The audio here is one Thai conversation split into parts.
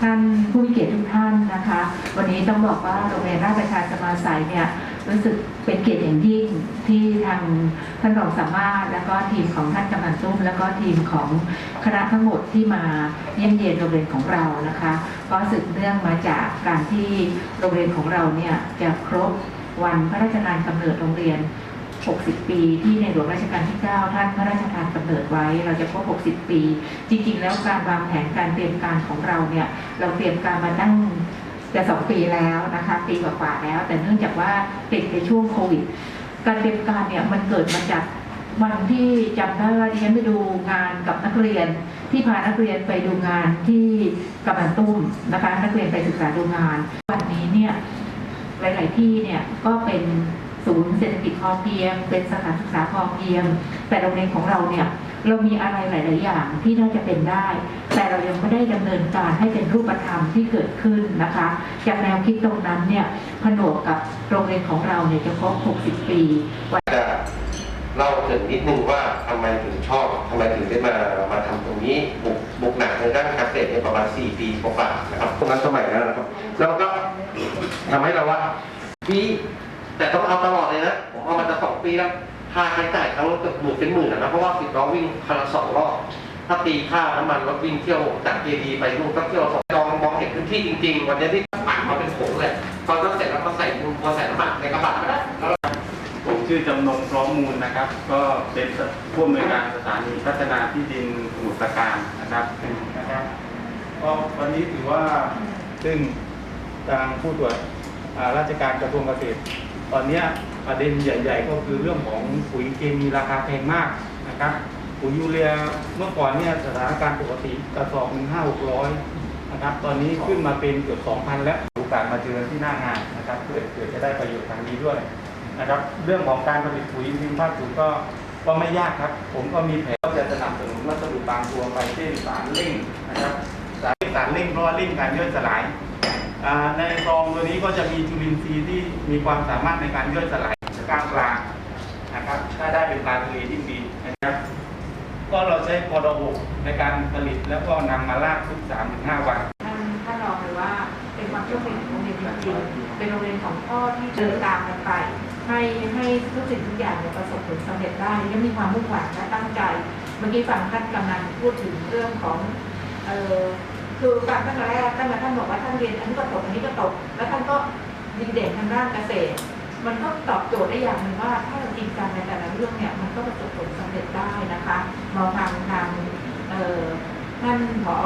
ท่านผู้มีเกียรติทุกท่านนะคะ วันนี้ต้องบอกว่าโรงเรียนราชประชาสมาสัยเนี่ยรู้สึกเป็นเกียรติอย่างยิ่งที่ทางท่านรองสามารถ แล้วก็ทีมของท่านกำนันตุ้ม แล้วก็ทีมของคณะทั้งหมดที่มาเยี่ยมเยียนโรงเรียนของเรานะคะก็สืบเนื่องมาจากการที่โรงเรียนของเราเนี่ยจะครบวันพระราชทานกำเนิดโรงเรียน 60 ปี ที่ในหลวงรัชกาลที่ 9 ท่านพระราชทานกำเนิดไว้ เราจะครบ 60 ปี จริงๆ แล้วการวางแผนการเตรียมการของเราเนี่ย เราเตรียมการมาตั้งจะสองปีแล้วนะคะปีกว่าๆแล้ว แต่เนื่องจากว่าติดในช่วงโควิด การเตรียมการเนี่ยมันเกิดมาจากวันที่จำได้ว่าดิฉันไปดูงานกับนักเรียน ที่พานักเรียนไปดูงานที่กำนันตุ้มนะคะนักเรียนไปศึกษาดูงาน วันนี้เนี่ยหลาย ๆ ที่เนี่ยก็เป็น ศูนย์เศรษฐกิจพอเพียง เป็นสถานศึกษาพอเพียง แต่โรงเรียนของเราเนี่ยเรามีอะไรหลาย ๆ อย่างที่น่าจะเป็นได้ แต่เรายังไม่ได้ดำเนินการให้เป็นรูปธรรมที่เกิดขึ้นนะคะ จากแนวคิดตรงนั้นเนี่ยผนวกกับโรงเรียนของเราเนี่ยจะครบ 60 ปีจะเล่าถึงนิดนึงว่าทำไมถึงชอบทำไมถึงได้มามาทำตรงนี้บุกบุกหนักในด้านกาเกษตรเนี่ยประมาณ 4 ปีกว่าๆนะครับตรงนั้นสมัยนั้นนะครับ แล้วก็ทำให้เราว่าพี่ เอามาจะสองปีแล้วค่าใช้จ่ายครั้งละเกือบหมื่นเป็นหมื่นอะนะเพราะว่าสิบล้อวิ่งคันละสองรอบถ้าตีค่าน้ำมันรถวิ่งเที่ยวจากเจดีไปนู่นก็เที่ยวสองจองมองเห็นพื้นที่จริง ๆ วันนี้ที่หมักมาเป็นผงเลยตอนนั้นเสร็จแล้วก็ใส่พอใส่น้ำมันในกระบะก็ได้ผมชื่อจำนงพร้อมมูลนะครับ ก็เป็นผู้อำนวยการสถานีพัฒนาที่ดินสมุทรปราการนะครับนะครับก็วันนี้ถือว่าซึ่งทางผู้ตรวจอ่าราชการกระทรวงเกษตร ตอนนี้ประเด็นใหญ่ ๆ ก็คือเรื่องของปุ๋ยเคมีราคาแพงมากนะครับปุ๋ยยูเรียเมื่อก่อนเนี่ยสถานการณ์ปกติกระสอบหนึ่งห้าหกร้อยนะครับตอนนี้ขึ้นมาเป็นเกือบสองพันแล้วโอกาสมาเจอที่หน้างานนะครับเพื่อเพื่อจะได้ประโยชน์ทางนี้ด้วยนะครับเรื่องของการผลิตปุ๋ยพิมพ์ภาคสูตรก็ก็ไม่ยากครับ ผมก็มีแผนก็จะสนับสนุนวัสดุบางตัวไปเช่นสารเร่งนะครับสารสารเร่งเพราะว่าเร่งการย่อยสลาย ในซองตัวนี้ก็จะมีจุลินทรีย์ที่มีความสามารถในการย่อยสลายกลางปลานะครับถ้าได้เป็นปลาทะเลที่ดีนะครับ ก็เราใช้พอดหกในการผลิตแล้วก็นำมาลากทุกสามถึงห้าวันท่านท่านรองเลยว่าเป็นความโชคดีของโรงเรียนจริงๆเป็นโรงเรียนของพ่อที่เดินตามกันไปให้ให้ทุกสิ่งทุกอย่างเนี่ยประสบผลสำเร็จได้และมีความมุ่งหวังและตั้งใจ เมื่อกี้ฟังท่านกำนันพูดถึงเรื่องของเออ คือฟังตั้งแต่แรกตั้งแต่ท่านบอกว่าท่านเรียนอันนี้ก็ตกอันนี้ก็ตก แล้วท่านก็ดีเด่นทางด้านเกษตร มันก็ตอบโจทย์ได้อย่างหนึ่งว่าถ้าเราจริงจังในแต่ละเรื่องเนี่ยมันก็ประสบผลสำเร็จได้นะคะมองทางทางท่านผอ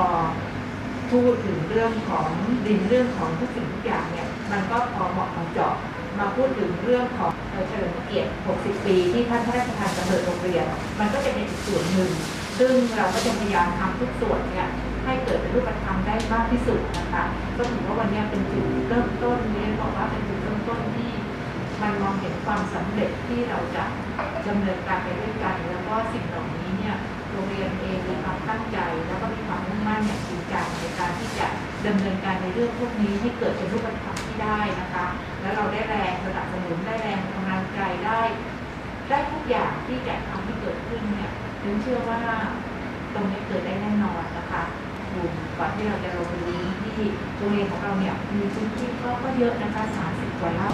พูดถึงเรื่องของดินเรื่องของทุกสิ่งทุกอย่างเนี่ยมันก็พอเหมาะพอเจาะมาพูดถึงเรื่องของเฉลิมเกียรติ 60 ปีที่ท่านพระราชทานกำเนิดโรงเรียน มันก็จะเป็นอีกส่วนหนึ่ง ซึ่งเราก็จะพยายามทำทุกส่วนเนี่ย ให้เกิดเป็นรูปธรรมได้มากที่สุดนะคะ ก็ถือว่าวันนี้เป็นจุดเริ่มต้นเนี่ยบอกว่าเป็นจุดเริ่มต้นที่มันมองเห็นความสำเร็จที่เราจะดำเนินการไปด้วยกัน แล้วก็สิ่งเหล่านี้เนี่ยโรงเรียนเองมีความตั้งใจ แล้วก็มีความมุ่งมั่นอย่างจริงจังในการที่จะดำเนินการในเรื่องพวกนี้ให้เกิดเป็นรูปธรรมที่ได้นะคะ แล้วเราได้แรงสนับสนุนได้แรงกำลังใจได้ ได้ทุกอย่างที่จะทำให้เกิดขึ้นเนี่ยเชื่อว่าตรงนี้เกิดได้แน่นอนนะคะ ดูก่อนที่เราจะลงไปดูที่โรงเรียนของเราเนี่ยมีพื้นที่ก็ก็เยอะนะคะ30กว่าไร่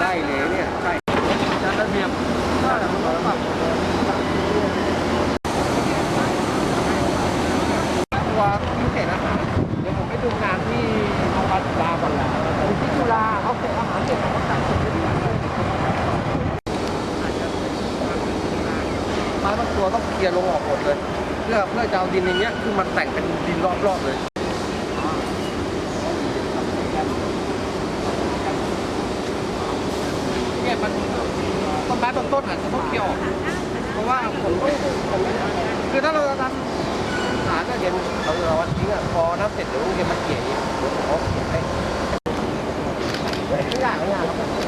ได้เลยเนี่ยใช่ชั้นระเบียบก็มันก็แบบตัวพิเศษอาหารเดี๋ยวผมไปดูงานที่โรงพยาบาลจุฬาก่อนแหละที่จุฬาเขาเก็บอาหารเสร็จเขาก็ตัดเสร็จด้วยกันไม้บาง ตัวต้องเคลียร์ลงออกหมดเลย เพื่อเพื่อจะเอาดินในเนี้ยคือมันแต่งเป็นดินรอบๆเลยเนี่ยมันต้นไม้ต้นต้นอาจจะต้องเกี่ยวออกเพราะว่าผมต้องคือถ้าเราจะทำฐานก็เย็นเราเราวันทิ้งอะพอน้ำเสร็จเดี๋ยวเย็นมันเกลี่ยเดี๋ยวเขาเกี่ยให้ไม่ยากไม่ยากครับ